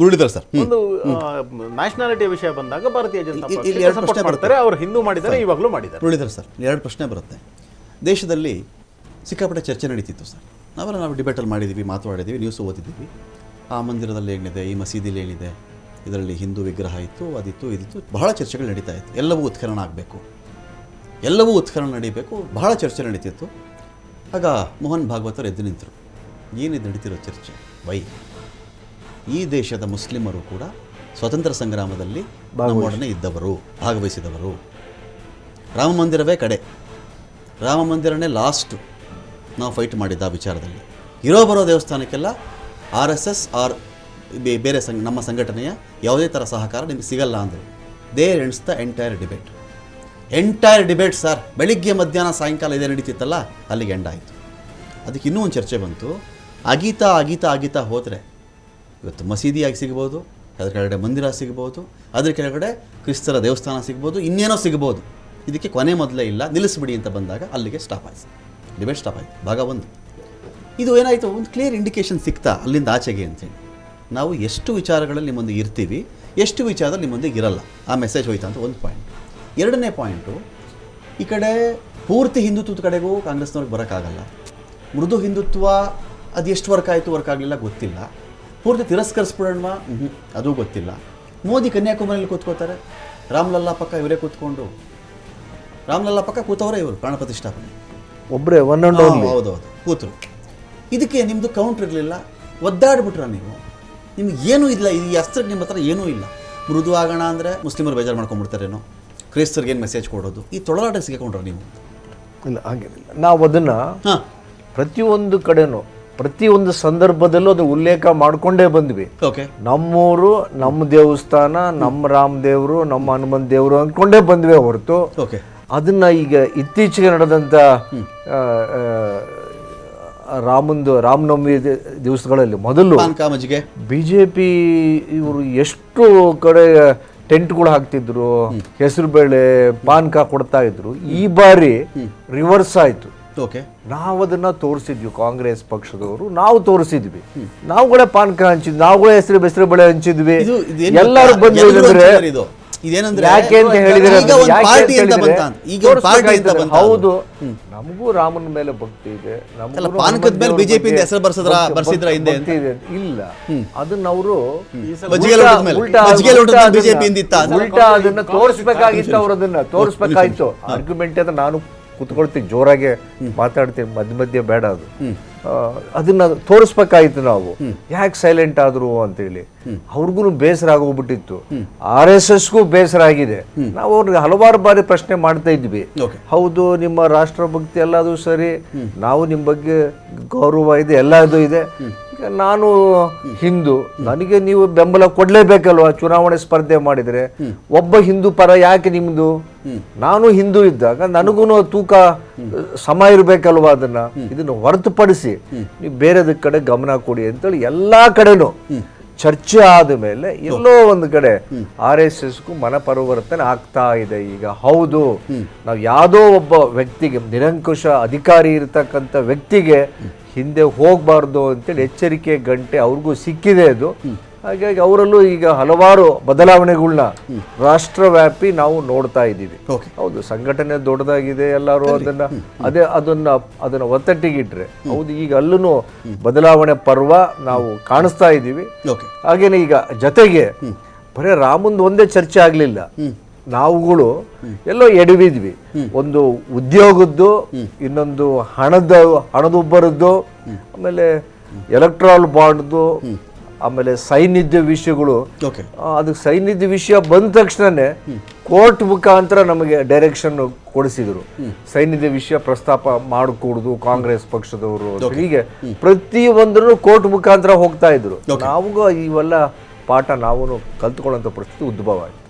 Muralidhar sir. ಒಂದು nationality ವಿಷಯ ಬಂದಾಗ ಭಾರತೀಯ ಜನತಾ ಪಕ್ಷ ಸಪೋರ್ಟ್ ಮಾಡ್ತಾರೆ ಅವ್ರು ಹಿಂದೂ ಮಾಡಿದ್ದಾರೆ ಇವಾಗಲೂ ಮಾಡಿದ್ದಾರೆ. ಮುರಳೀಧರ್ ಸರ್ ಎರಡು ಪ್ರಶ್ನೆ ಬರುತ್ತೆ. ದೇಶದಲ್ಲಿ ಸಿಕ್ಕಾಪಟ್ಟೆ ಚರ್ಚೆ ನಡೀತಿತ್ತು ಸರ್. ನಾವೆಲ್ಲ ನಾವು ಡಿಬೇಟಲ್ಲಿ ಮಾಡಿದ್ದೀವಿ ಮಾತಾಡಿದ್ದೀವಿ ನ್ಯೂಸ್ ಓದಿದ್ದೀವಿ. ಆ ಮಂದಿರದಲ್ಲಿ ಏನಿದೆ ಈ ಮಸೀದಿಲಿ ಏನಿದೆ ಇದರಲ್ಲಿ ಹಿಂದೂ ವಿಗ್ರಹ ಇತ್ತು ಅದಿತ್ತು ಇದಿತ್ತು ಬಹಳ ಚರ್ಚೆಗಳು ನಡೀತಾ ಇತ್ತು. ಎಲ್ಲವೂ ಉತ್ಖನನ ಆಗಬೇಕು. ಎಲ್ಲವೂ ಉತ್ಖನನ ನಡೀಬೇಕು ಬಹಳ ಚರ್ಚೆ ನಡೀತಿತ್ತು. ಆಗ ಮೋಹನ್ ಭಾಗವತರು ಎದ್ದು ನಿಂತರು. ಏನಿದು ನಡೀತಿರೋ ಚರ್ಚೆ? ವೈ? ಈ ದೇಶದ ಮುಸ್ಲಿಮರು ಕೂಡ ಸ್ವತಂತ್ರ ಸಂಗ್ರಾಮದಲ್ಲಿ ನಮ್ಮೊಡನೆ ಇದ್ದವರು ಭಾಗವಹಿಸಿದವರು. ರಾಮ ಮಂದಿರವೇ ಕಡೆ. ರಾಮ ಮಂದಿರನೇ ಲಾಸ್ಟು ನಾವು ಫೈಟ್ ಮಾಡಿದ್ದ ಆ ವಿಚಾರದಲ್ಲಿ. ಇರೋ ಬರೋ ದೇವಸ್ಥಾನಕ್ಕೆಲ್ಲ ಆರ್ ಎಸ್ ಎಸ್ ಆರ್ ಬೇರೆ ಸಂಘ ನಮ್ಮ ಸಂಘಟನೆಯ ಯಾವುದೇ ಥರ ಸಹಕಾರ ನಿಮಗೆ ಸಿಗಲ್ಲ ಅಂದರು. They ends the entire debate entire debate sir ಬೆಳಿಗ್ಗೆ ಮಧ್ಯಾಹ್ನ ಸಾಯಂಕಾಲ ಇದೇ ನಡೀತಿತ್ತಲ್ಲ ಅಲ್ಲಿಗೆ ಎಂಡ್ ಆಯಿತು. ಅದಕ್ಕೆ ಇನ್ನೂ ಒಂದು ಚರ್ಚೆ ಬಂತು. ಅಗೀತಾ ಅಗೀತಾ ಅಗೀತಾ ಹೋದರೆ ಇವತ್ತು ಮಸೀದಿಯಾಗಿ ಸಿಗ್ಬೋದು, ಅದ್ರ ಕೆಳಗಡೆ ಮಂದಿರ ಸಿಗ್ಬೋದು, ಅದ್ರ ಕೆಳಗಡೆ ಕ್ರಿಸ್ತರ ದೇವಸ್ಥಾನ ಸಿಗ್ಬೋದು, ಇನ್ನೇನೋ ಸಿಗ್ಬೋದು. ಇದಕ್ಕೆ ಕೊನೆ ಮೊದಲೇ ಇಲ್ಲ, ನಿಲ್ಲಿಸ್ಬಿಡಿ ಅಂತ ಬಂದಾಗ ಅಲ್ಲಿಗೆ ಸ್ಟಾಪ್ ಆಯಿತು. ಡಿಬೇಟ್ ಸ್ಟಾಪ್ ಆಯಿತು. ಭಾಗ ಒಂದು. ಇದು ಏನಾಯಿತು? ಒಂದು ಕ್ಲಿಯರ್ ಇಂಡಿಕೇಶನ್ ಸಿಗ್ತಾ ಅಲ್ಲಿಂದ ಆಚೆಗೆ ಅಂತೇಳಿ ನಾವು ಎಷ್ಟು ವಿಚಾರಗಳಲ್ಲಿ ನಿಮ್ಮೊಂದಿಗೆ ಇರ್ತೀವಿ, ಎಷ್ಟು ವಿಚಾರದಲ್ಲಿ ನಿಮ್ಮೊಂದಿಗೆ ಇರಲ್ಲ. ಆ ಮೆಸೇಜ್ ಹೋಯ್ತಾ ಅಂತ ಒಂದು ಪಾಯಿಂಟ್ ಎರಡನೇ ಪಾಯಿಂಟು ಈ ಕಡೆ ಪೂರ್ತಿ ಹಿಂದುತ್ವದ ಕಡೆಗೂ ಕಾಂಗ್ರೆಸ್ನವ್ರಿಗೆ ಬರೋಕ್ಕಾಗಲ್ಲ. ಮೃದು ಹಿಂದುತ್ವ, ಅದು ಎಷ್ಟು ವರ್ಕ್ ಆಯಿತು ವರ್ಕ್ ಆಗಲಿಲ್ಲ ಗೊತ್ತಿಲ್ಲ. ಪೂರ್ತಿ ತಿರಸ್ಕರಿಸ್ಬಿಡೋಣವಾ? ಅದು ಗೊತ್ತಿಲ್ಲ. ಮೋದಿ ಕನ್ಯಾಕುಮಾರಿಯಲ್ಲಿ ಕೂತ್ಕೋತಾರೆ ರಾಮ್ಲಲ್ಲಾ ಪಕ್ಕ ಇವರೇ ಕೂತ್ಕೊಂಡು. ರಾಮ್ಲಲ್ಲಾ ಪಕ್ಕ ಕೂತವರೇ ಇವರು ಪ್ರಾಣ ಪ್ರತಿಷ್ಠಾಪನೆ. ಒಬ್ಬರೇ ಒನ್ ಅಂಡ್ ಹೌದೌದು ಕೂತರು. ಇದಕ್ಕೆ ನಿಮ್ಮದು ಕೌಂಟ್ರ್ ಇರಲಿಲ್ಲ. ಒದ್ದಾಡ್ಬಿಟ್ರ ನೀವು? ನಿಮ್ಗೆ ಏನೂ ಇಲ್ಲ ಈ ಅಸ್ತ್ರ ನಿಮ್ಮ ಹತ್ರ ಏನೂ ಇಲ್ಲ. ಮೃದು ಆಗೋಣ ಅಂದರೆ ಮುಸ್ಲಿಮರು ಬೇಜಾರು ಮಾಡ್ಕೊಂಡ್ಬಿಡ್ತಾರೇನೋ? ಕ್ರೈಸ್ತರಿಗೆ ಏನು ಮೆಸೇಜ್ ಕೊಡೋದು? ಈ ತೊಳಲಾಟ ಸಿಗಾಕೊಂಡ್ರ ನೀವು? ಇಲ್ಲ ಹಾಗೇನಿಲ್ಲ. ನಾವು ಅದನ್ನು ಹಾಂ. ಪ್ರತಿಯೊಂದು ಕಡೆನೂ ಪ್ರತಿಯೊಂದು ಸಂದರ್ಭದಲ್ಲೂ ಅದು ಉಲ್ಲೇಖ ಮಾಡ್ಕೊಂಡೇ ಬಂದ್ವಿ. ಓಕೆ ನಮ್ಮೂರು ನಮ್ಮ ದೇವಸ್ಥಾನ ನಮ್ಮ ರಾಮ ದೇವರು ನಮ್ಮ ಹನುಮಂತ ದೇವರು ಅಂದ್ಕೊಂಡೇ ಬಂದ್ವಿ ಹೊರತು. ಓಕೆ ಅದನ್ನ ಈಗ ಇತ್ತೀಚೆಗೆ ನಡೆದಂಥ ಆ, ರಾಮಂದು ರಾಮನವಮಿ ದಿವಸಗಳಲ್ಲಿ ಮೊದಲು ಬಿ ಜೆ ಪಿ ಇವರು ಎಷ್ಟು ಕಡೆ ಟೆಂಟ್ಗಳು ಹಾಕ್ತಿದ್ರು ಹೆಸರು ಬೇಳೆ ಪಾನ್ಕ ಕೊಡ್ತಾ ಇದ್ರು. ಈ ಬಾರಿ ರಿವರ್ಸ್ ಆಯ್ತು. ಓಕೆ. ನಾವು ಅದನ್ನ ತೋರಿಸಿದ್ವಿ ಕಾಂಗ್ರೆಸ್ ಪಕ್ಷದವರು. ನಾವು ತೋರಿಸಿದ್ವಿ. ನಾವು ಕೂಡ ಪಾನಕ ಹಂಚಿದ್ವಿ. ನಾವು ಕೂಡ ಹೆಸರು ಬೆಸರು ಬೆಳೆ ಹಂಚಿದ್ವಿ. ಇದು ಇದೇನು ಎಲ್ಲರೂ? ಬಂದು ಎಲ್ರೂ ಹೇಳಿದ್ರೆ ಅಂತಿದ್ದಾರೆ ಇದು? ಇದೇನಂದ್ರೆ ಯಾಕೆ ಅಂತ ಹೇಳಿದ್ರೆ ಈಗ ಒಂದು ಯಾಕೆ ಪಾರ್ಟಿ ಅಂತ ಅಂತ ಹೇಳಿದ್ರೆ ಅಂತ. ಈಗ ಒಂದು ಪಾರ್ಟಿ ಅಂತ ತೋರಿಸ್ಬೇಕಾಯ್ತದೆ. ಬಂತ ಹೌದು. ನಮಗೂ ರಾಮನ ಮೇಲೆ ಭಕ್ತಿ ಇದೆ. ನಮಗೂ ಅಲ್ಲ, ಹನುಮಂತ ಪಾನಕದ ಮೇಲೆ ದೇವ್ರ BJP ಯಿಂದ ಬಗ್ಗೆ ಹೆಸರು ಬರ್ಸಿದ್ರಾ- ಭಕ್ತಿ- ಬರ್ಸಿದ್ರಾ ಹಿಂದೆ ಭಕ್ತಿ ಇದೆ. ಇಲ್ಲ. ಅದನ್ನ ಅವರು ಮಜ್ಜಿಗೆ ಲೋಟದ ಮೇಲೆ. ಮಜ್ಜಿಗೆ ಲೋಟದ ಮೇಲೆ ಬಿಜೆಪಿ ಇಂದಿತ್ತ ಉಲ್ಟಾ ಅದನ್ನ ತೋರಿಸ್ಬೇಕಾಗಿತ್ತು ಅವ್ರು ಅದನ್ನ ತೋರಿಸ್ಬೇಕಾಯ್ತು. ಆರ್ಗ್ಯುಮೆಂಟ್ ಅಂತ ನಾನು ಕುತ್ಕೊಳ್ತೀನಿ ಜೋರಾಗೆ ಮಾತಾಡ್ತೀವಿ ಮಧ್ಯ ಮಧ್ಯೆ ಬೇಡ ಅದು. ಅದನ್ನ ತೋರಿಸ್ಬೇಕಾಯ್ತು ನಾವು. ಯಾಕೆ ಸೈಲೆಂಟ್ ಆದ್ರು ಅಂತೇಳಿ. ಅವ್ರಿಗೂ ಬೇಸರ ಆಗೋಗ್ಬಿಟ್ಟಿತ್ತು ಆರ್ ಎಸ್ ಎಸ್ಗೂ ಬೇಸರ ಆಗಿದೆ ನಾವು ಅವ್ರಿಗೆ ಹಲವಾರು ಬಾರಿ ಪ್ರಶ್ನೆ ಮಾಡ್ತಾ ಇದ್ವಿ. ಹೌದು ನಿಮ್ಮ ರಾಷ್ಟ್ರಭಕ್ತಿ ಎಲ್ಲದು ಸರಿ. ನಾವು ನಿಮ್ಮ ಬಗ್ಗೆ ಗೌರವ ಇದೆ ಎಲ್ಲದು ಇದೆ. ನಾನು ಹಿಂದೂ, ನನಗೆ ನೀವು ಬೆಂಬಲ ಕೊಡಲೇಬೇಕಲ್ವಾ? ಚುನಾವಣೆ ಸ್ಪರ್ಧೆ ಮಾಡಿದ್ರೆ. ಒಬ್ಬ ಹಿಂದೂ ಪರ ಯಾಕೆ ನಿಮ್ದು? ನಾನು ಹಿಂದೂ ಇದ್ದಾಗ ನನಗೂ ತೂಕ ಸಮ ಇರಬೇಕಲ್ವಾ ಅದನ್ನ? ಇದನ್ನು ಹೊರತುಪಡಿಸಿ, ನೀವು ಬೇರೆದ ಕಡೆ ಗಮನ ಕೊಡಿ ಅಂತೇಳಿ ಎಲ್ಲಾ ಕಡೆನೂ ಚರ್ಚೆ ಆದ ಮೇಲೆ ಎಲ್ಲೋ ಒಂದು ಕಡೆ ಆರ್ ಎಸ್ ಎಸ್ಗೂ ಮನಪರಿವರ್ತನೆ ಆಗ್ತಾ ಇದೆ. ಈಗ ಹೌದು ನಾವು ಯಾವುದೋ ಒಬ್ಬ ವ್ಯಕ್ತಿಗೆ ನಿರಂಕುಶ ಅಧಿಕಾರಿ ಇರತಕ್ಕಂಥ ವ್ಯಕ್ತಿಗೆ ಹಿಂದೆ ಹೋಗಬಾರ್ದು ಅಂತೇಳಿ ಎಚ್ಚರಿಕೆ ಗಂಟೆ ಅವ್ರಿಗೂ ಸಿಕ್ಕಿದೆ ಅದು. ಹಾಗಾಗಿ ಅವರಲ್ಲೂ ಈಗ ಹಲವಾರು ಬದಲಾವಣೆಗಳನ್ನ ರಾಷ್ಟ್ರವ್ಯಾಪಿ ನಾವು ನೋಡ್ತಾ ಇದ್ದೀವಿ. ಹೌದು ಸಂಘಟನೆ ದೊಡ್ಡದಾಗಿದೆ ಎಲ್ಲರೂ ಅದನ್ನ ಅದೇ ಅದನ್ನ ಅದನ್ನ ಒತ್ತಟ್ಟಿಗಿಟ್ರೆ ಹೌದು ಈಗ ಅಲ್ಲೂ ಬದಲಾವಣೆ ಪರ್ವ ನಾವು ಕಾಣಿಸ್ತಾ ಇದ್ದೀವಿ. ಓಕೆ. ಹಾಗೇನೆ ಈಗ ಜೊತೆಗೆ ಬರೀ ರಾಮಂದು ಒಂದೇ ಚರ್ಚೆ ಆಗಲಿಲ್ಲ. ನಾವುಗಳು ಎಲ್ಲೋ ಎಡವಿದ್ವಿ. ಒಂದು ಉದ್ಯೋಗದ್ದು ಇನ್ನೊಂದು ಹಣದ ಹಣದುಬ್ಬರದ್ದು ಆಮೇಲೆ ಎಲೆಕ್ಟ್ರಾಲ್ ಬಾಂಡ್ದು ಆಮೇಲೆ ಸೈನಿಧ್ಯ ವಿಷಯಗಳು ಸೈನಿಧ್ಯ ಅದಕ್ಕೆ ಸೈನ್ಯದ ವಿಷಯ ಬಂದ ತಕ್ಷಣನೇ ಕೋರ್ಟ್ ಮುಖಾಂತರ ನಮಗೆ ಡೈರೆಕ್ಷನ್ ಕೊಡಿಸಿದ್ರು. ಸೈನ್ಯದ ವಿಷಯ ಪ್ರಸ್ತಾಪ ಮಾಡಿಕೊಡುದು ಕಾಂಗ್ರೆಸ್ ಪಕ್ಷದವರು ಹೀಗೆ ಪ್ರತಿ ಒಂದನ್ನು ಕೋರ್ಟ್ ಮುಖಾಂತರ ಹೋಗ್ತಾ ಇದ್ರು. ನಾವು ಇವೆಲ್ಲ ಪಾಠ ನಾವು ಕಲ್ತ್ಕೊಳ್ಳೋಂಥ ಪರಿಸ್ಥಿತಿ ಉದ್ಭವ ಆಯ್ತು.